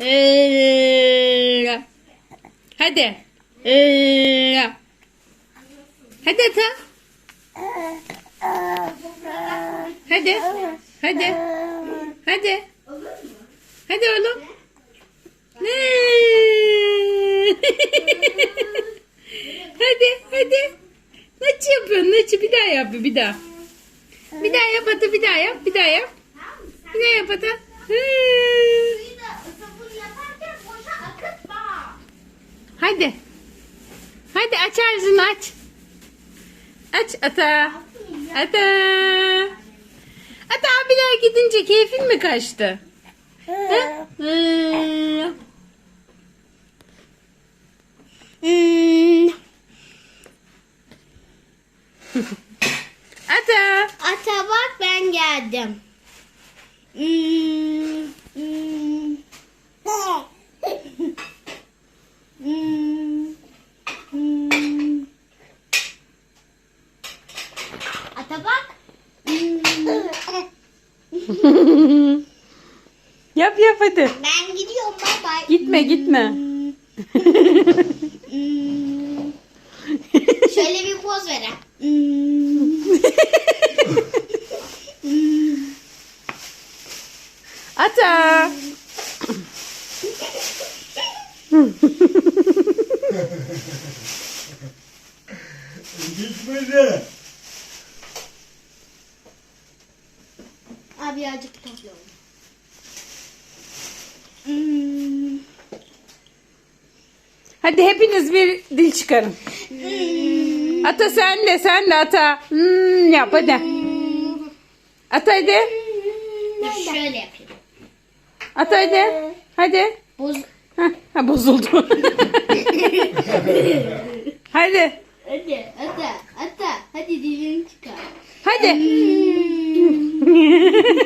Ee, Hadi. Ee, Hadi ata. Hadi. Hadi. Hadi. Hadi oğlum. hadi hadi. Nasıl yapıyorsun? Nasıl? Bir daha yap bir daha. Bir daha yap hadi bir daha yap. Bir daha yap. Bir daha yap hadi. Hadi. Hadi aç ağzını aç. Aç ata. Ata. Ata abiler gidince keyfin mi kaçtı? Ha? Hmm. Ata. Ata bak ben geldim. Hmm. Hmm. Hmm. Hmm. Ata bak. Hmm. yap yap hadi. Ben gidiyorum bay bay. Gitme gitme. Şöyle bir poz verin. Hmm. Ata. Gitmedi. Abi birazcık takıyorum. Hmm. Hadi hepiniz bir dil çıkarın. Ata sen de sen de ata. Hmm, yap hadi. Ata hadi. Şöyle yapayım. Ata hadi. Hadi. Boz. Heh, ha, bozuldu. hadi. Hadi, ata, ata. Hadi dilini çıkar. Hadi.